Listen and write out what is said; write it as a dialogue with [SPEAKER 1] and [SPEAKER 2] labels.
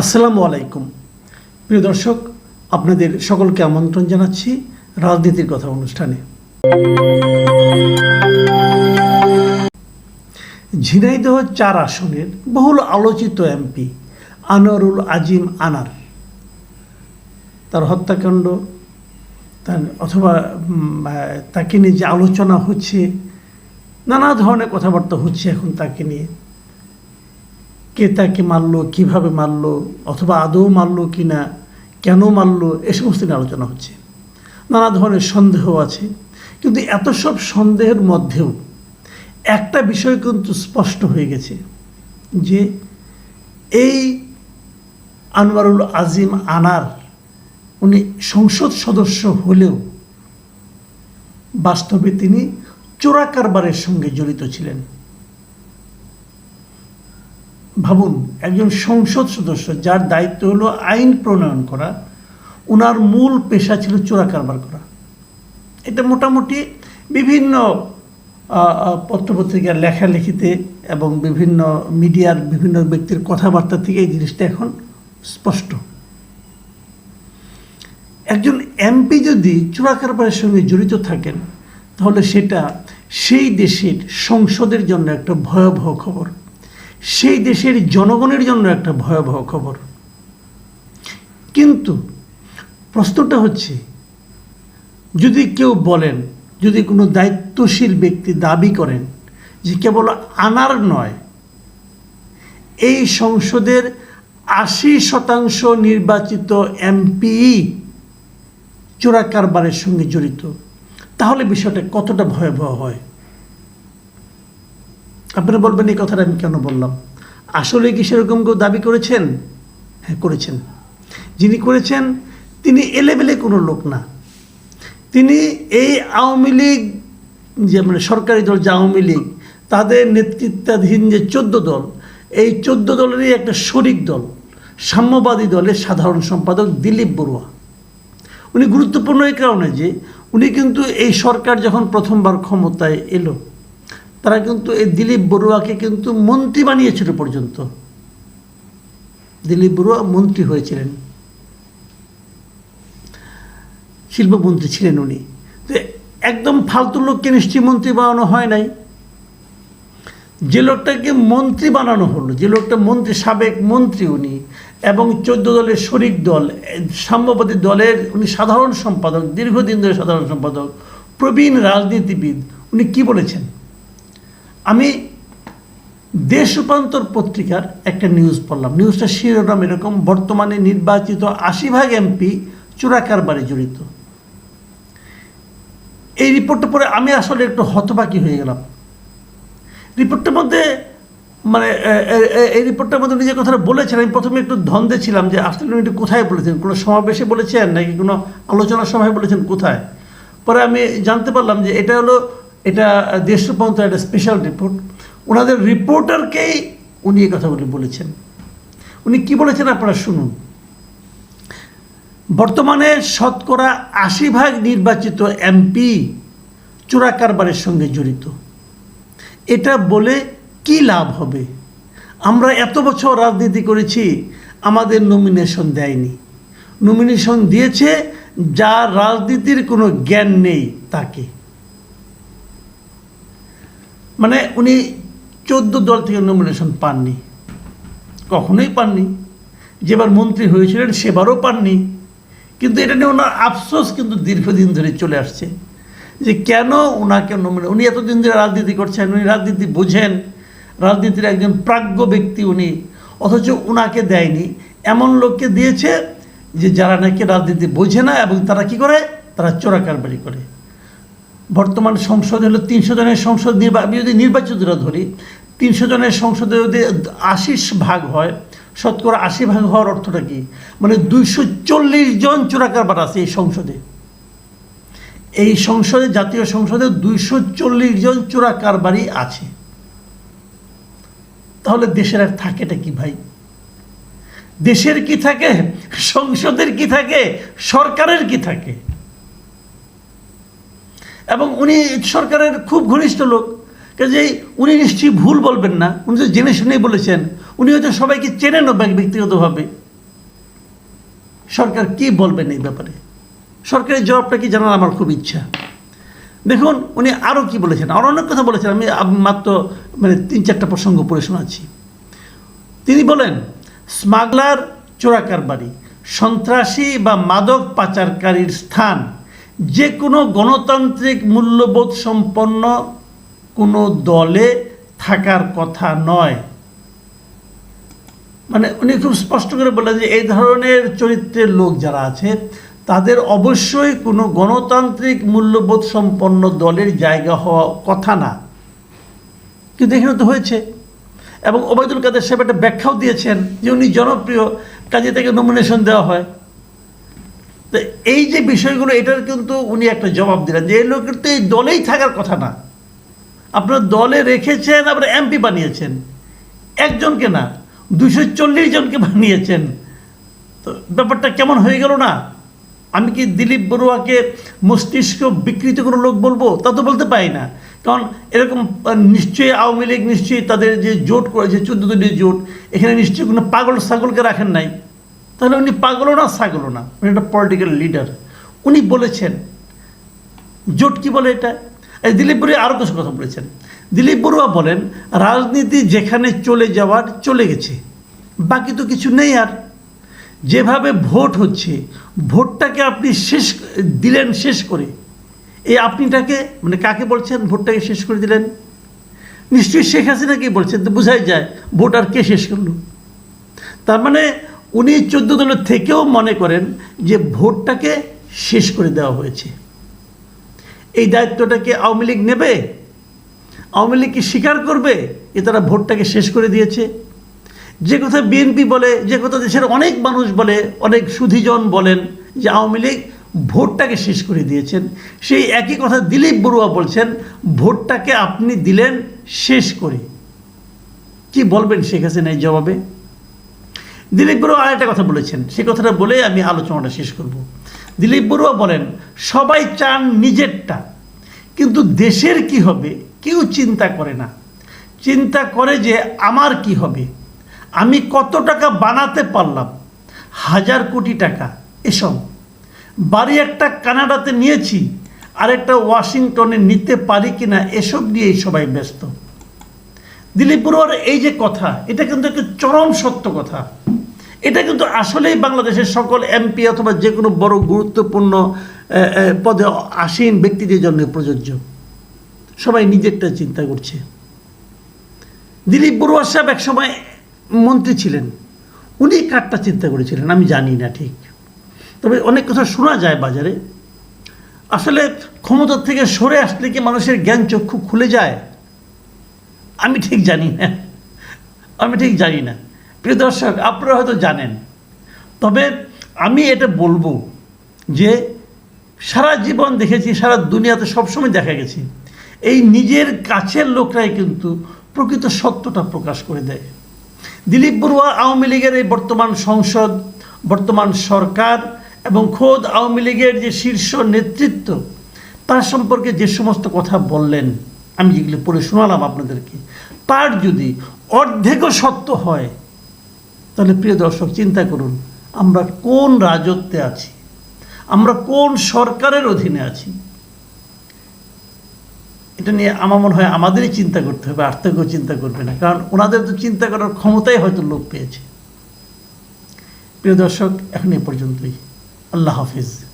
[SPEAKER 1] আসসালামু আলাইকুম। প্রিয় দর্শক, আপনাদের সকলকে আমন্ত্রণ জানাচ্ছি রাজনীতির কথা অনুষ্ঠানে। ঝিনাইদহ চার আসনের বহুল আলোচিত এমপি আনোয়ারুল আজিম আনার। তার হত্যাকাণ্ড, তার অথবা তাকে নিয়ে যে আলোচনা হচ্ছে, নানা ধরনের কথাবার্তা হচ্ছে এখন তাকে নিয়ে। কে তাকে মারলো, কীভাবে মারলো, অথবা আদৌ মারলো কি না কেন মারলো, এ সমস্ত নিয়ে আলোচনা হচ্ছে। নানা ধরনের সন্দেহ আছে, কিন্তু এত সব সন্দেহের মধ্যেও একটা বিষয় কিন্তু স্পষ্ট হয়ে গেছে যে এই আনোয়ারুল আজিম আনার উনি সংসদ সদস্য হলেও বাস্তবে তিনি চোরা কারবারের সঙ্গে জড়িত ছিলেন। ভাবুন, একজন সংসদ সদস্য যার দায়িত্ব হলো আইন প্রণয়ন করা ওনার মূল পেশা ছিল চোরা কারবার করা। এটা মোটামুটি বিভিন্ন পত্রপত্রিকার লেখালেখিতে এবং বিভিন্ন মিডিয়ার বিভিন্ন ব্যক্তির কথাবার্তা থেকে এই জিনিসটা এখন স্পষ্ট। একজন এমপি যদি চোরা কারবারের সঙ্গে জড়িত থাকেন, তাহলে সেটা সেই দেশের সংসদের জন্য একটা ভয়াবহ খবর। সেই দেশের জনগণের জন্য একটা ভয়াবহ খবর। কিন্তু প্রশ্নটা হচ্ছে, যদি কেউ বলেন, যদি কোনো দায়িত্বশীল ব্যক্তি দাবি করেন যে কেবল আনার নয়, এই সংসদের আশি শতাংশ নির্বাচিত এমপি চোরা কারবারের সঙ্গে জড়িত, তাহলে বিষয়টা কতটা ভয়াবহ হয়? আপনারা বলবেন, এই কথাটা আমি কেন বললাম? আসলে কি সেরকম কেউ দাবি করেছেন? হ্যাঁ করেছেন। যিনি করেছেন, তিনি এলেবেলে কোনো লোক না। তিনি এই আওয়ামী লীগ, যে মানে সরকারি দল, যে আওয়ামী লীগ, তাদের নেতৃত্বাধীন যে চোদ্দ দল, এই চোদ্দ দলেরই একটা শরিক দল, সাম্যবাদী দলের সাধারণ সম্পাদক দিলীপ বড়ুয়া। উনি গুরুত্বপূর্ণ এই কারণে যে, উনি কিন্তু এই সরকার যখন প্রথমবার ক্ষমতায় এলো তারা কিন্তু এই দিলীপ বড়ুয়াকে কিন্তু মন্ত্রী বানিয়েছিল পর্যন্ত। দিলীপ বড়ুয়া মন্ত্রী হয়েছিলেন। শিল্পমন্ত্রী ছিলেন উনি। তো একদম ফালতু লোককে নিশ্চয়ই মন্ত্রী বানানো হয় নাই। যে লোকটাকে মন্ত্রী বানানো হলো, যে লোকটা মন্ত্রী, সাবেক মন্ত্রী উনি এবং চোদ্দ দলের শরিক দল, সাম্যবাদী দলের উনি সাধারণ সম্পাদক, দীর্ঘদিন ধরে সাধারণ সম্পাদক, প্রবীণ রাজনীতিবিদ, উনি কি বলেছেন? আমি দেশ রূপান্তর পত্রিকার একটা নিউজ পড়লাম। নিউজটা শিরোনাম এরকম। বর্তমানে নির্বাচিত আশি ভাগ এমপি চোরা কারবারে জড়িত। এই রিপোর্টটা পরে আমি আসলে একটু হতবাকি হয়ে গেলাম। রিপোর্টটার মধ্যে মানে এই রিপোর্টটার মধ্যে নিজের কথাটা বলেছেন। আমি প্রথমে একটু ধন্দে ছিলাম যে আসলে উনি কোথায় বলেছেন? কোনো সমাবেশে বলেছেন নাকি কোনো আলোচনা সভায় বলেছেন কোথায়? পরে আমি জানতে পারলাম যে এটা হলো এটা দেশ রূপান্তর একটা স্পেশাল রিপোর্ট ওনাদের রিপোর্টারকেই উনি এই কথাগুলি বলেছেন। উনি কি বলেছেন আপনারা শুনুন। বর্তমানে শতকরা আশি ভাগ নির্বাচিত এমপি চোরা কারবারের সঙ্গে জড়িত। এটা বলে কি লাভ হবে? আমরা এত বছর রাজনীতি করেছি, আমাদের নমিনেশন দেয়নি। নমিনেশন দিয়েছে, যার রাজনীতির কোনো জ্ঞান নেই তাকে। মানে উনি চোদ্দ দল থেকে নমিনেশন পাননি। কখনোই পাননি। যেবার মন্ত্রী হয়েছিলেন সেবারও পাননি। কিন্তু এটা নিয়ে ওনার আফসোস কিন্তু দীর্ঘদিন ধরে চলে আসছে। যে কেন ওনাকে নমিনে উনি এতদিন ধরে রাজনীতি করছেন, উনি রাজনীতি বোঝেন। রাজনীতির একজন প্রাজ্ঞ ব্যক্তি উনি। অথচ ওনাকে দেয়নি। এমন লোককে দিয়েছে যে যারা নাকি রাজনীতি বোঝে না এবং তারা কি করে? তারা চোরা কারবারি করে। বর্তমান সংসদ হলো তিনশো জনের সংসদ আমি যদি নির্বাচিতরা ধরি, তিনশো জনের সংসদে যদি আশি ভাগ হয়, শতকরা আশি ভাগ হওয়ার অর্থটা কি? মানে দুইশো চল্লিশ জন চোরাকারবার আছে এই সংসদে। এই সংসদে, জাতীয় সংসদে দুইশো চল্লিশ জন চোরা কারবারি আছে। তাহলে দেশের আর থাকেটা কি ভাই? দেশের কি থাকে? সংসদের কি থাকে? সরকারের কি থাকে? এবং উনি সরকারের খুব ঘনিষ্ঠ লোক। কাজেই উনি নিশ্চয়ই ভুল বলবেন না। উনি তো জেনে শুনেই বলেছেন। উনি হয়তো সবাইকে চেনেন ব্যক্তিগতভাবে। সরকার কি বলবেন এই ব্যাপারে? সরকারের জবাবটা কি জানার আমার খুব ইচ্ছা। দেখুন, উনি আরও কি বলেছেন? আরও অনেক কথা বলেছেন। আমি মাত্র মানে তিন চারটা প্রসঙ্গ পড়ে শোনাচ্ছি। তিনি বলেন, স্মাগলার চোরাকার বাড়ি সন্ত্রাসী বা মাদক পাচারকারীর স্থান যে কোনো গণতান্ত্রিক মূল্যবোধ সম্পন্ন কোনো দলে থাকার কথা নয়। মানে উনি খুব স্পষ্ট করে বললেন যে এই ধরনের চরিত্রের লোক যারা আছে, তাদের অবশ্যই কোনো গণতান্ত্রিক মূল্যবোধ সম্পন্ন দলের জায়গা হওয়া কথা না। কিন্তু এখানে তো হয়েছে। এবং ওবায়দুল কাদের সাহেব একটা ব্যাখ্যাও দিয়েছেন যে উনি জনপ্রিয়, কাজে তাকে নমিনেশন দেওয়া হয়। তো এই যে বিষয়গুলো, এটার কিন্তু উনি একটা জবাব দিলেন যে, এই লোকের তো এই দলেই থাকার কথা না। আপনার দলে রেখেছেন আবার এমপি বানিয়েছেন। একজনকে না দুশো চল্লিশ জনকে বানিয়েছেন। তো ব্যাপারটা কেমন হয়ে গেল না? আমি কি দিলীপ বড়ুয়াকে মস্তিষ্ক বিকৃত কোনো লোক বলব? তা তো বলতে পারি না। কারণ এরকম নিশ্চয়ই আওয়ামী লীগ নিশ্চয়ই তাদের যে জোট করেছে, চোদ্দ দলীয় জোট, এখানে নিশ্চয়ই কোনো পাগল ছাগলকে রাখেন নাই। তাহলে উনি পাগলও না, ছাগলও না, উনি একটা পলিটিক্যাল লিডার উনি বলেছেন, জোট কি বলে এটা? এই দিলীপ বড়ুয়া আরও কিছু কথা বলেছেন। দিলীপ বড়ুয়া বলেন, রাজনীতি যেখানে চলে যাওয়ার চলে গেছে, বাকি তো কিছু নেই আর। যেভাবে ভোট হচ্ছে, ভোটটাকে আপনি শেষ, দিলেন শেষ করে। এই আপনিটাকে মানে কাকে বলছেন, ভোটটাকে শেষ করে দিলেন? নিশ্চয়ই শেখ হাসিনাকে বলছেন, তো বোঝাই যায়, ভোট আর কে শেষ করল। তার মানে উনি চোদ্দ দলের থেকেও মনে করেন যে ভোটটাকে শেষ করে দেওয়া হয়েছে। এই দায়িত্বটা কি আওয়ামী লীগ নেবে? আওয়ামী লীগ কি স্বীকার করবে যে তারা ভোটটাকে শেষ করে দিয়েছে? যে কথা বিএনপি বলে, যে কথা দেশের অনেক মানুষ বলে, অনেক সুধীজন বলেন যে আওয়ামী লীগ ভোটটাকে শেষ করে দিয়েছেন। সেই একই কথা দিলীপ বড়ুয়া বলছেন, ভোটটাকে আপনি দিলেন শেষ করে। কি বলবেন শেখ হাসিনা এই জবাবে? দিলীপ বড়ুয়া আরেকটা কথা বলেছেন। সেই কথাটা বলে আমি আলোচনাটা শেষ করব। দিলীপ বড়ুয়া বলেন, সবাই চান নিজেরটা, কিন্তু দেশের কি হবে কেউ চিন্তা করে না। চিন্তা করে যে আমার কি হবে। আমি কত টাকা বানাতে পারলাম? হাজার কোটি টাকা, এসব। বাড়ি একটা কানাডাতে নিয়েছি, আরেকটা ওয়াশিংটনে নিতে পারি কিনা, এসব নিয়েই সবাই ব্যস্ত। দিলীপ বড়ুয়ার এই যে কথা, এটা কিন্তু একটা চরম সত্য কথা। এটা কিন্তু আসলেই বাংলাদেশের সকল এমপি অথবা যে কোনো বড় গুরুত্বপূর্ণ পদে আসীন ব্যক্তিদের জন্য প্রযোজ্য। সবাই নিজেরটা চিন্তা করছে। দিলীপ বড়ুয়া সাহেব এক সময় মন্ত্রী ছিলেন। উনি কারটা চিন্তা করেছিলেন, আমি জানি না ঠিক। তবে অনেক কথা শোনা যায় বাজারে। আসলে ক্ষমতার থেকে সরে আসলে কি মানুষের জ্ঞান চক্ষু খুলে যায়? আমি ঠিক জানি না। আমি ঠিক জানি না। প্রিয় দর্শক, আপনারা হয়তো জানেন, তবে আমি এটা বলব যে সারা জীবন দেখেছি, সারা দুনিয়াতে সবসময় দেখা গেছে, এই নিজের কাছের লোকরাই কিন্তু প্রকৃত সত্যটা প্রকাশ করে দেয়। দিলীপ বড়ুয়া আওয়ামী লীগের এই বর্তমান সংসদ, বর্তমান সরকার এবং খোদ আওয়ামী লীগের যে শীর্ষ নেতৃত্ব, তার সম্পর্কে যে সমস্ত কথা বললেন, আমি যেগুলো পড়ে শোনালাম আপনাদেরকে, তার যদি অর্ধেকও সত্য হয় তাহলে প্রিয় দর্শক, চিন্তা করুন, আমরা কোন রাজত্বে আছি? আমরা কোন সরকারের অধীনে আছি? এটা নিয়ে আমার মনে হয় আমাদেরই চিন্তা করতে হবে, আর তো চিন্তা করবে না। কারণ ওনাদের তো চিন্তা করার ক্ষমতাই হয়তো লোক পেয়েছে। প্রিয় দর্শক, এখন এ পর্যন্তই। আল্লাহ হাফিজ।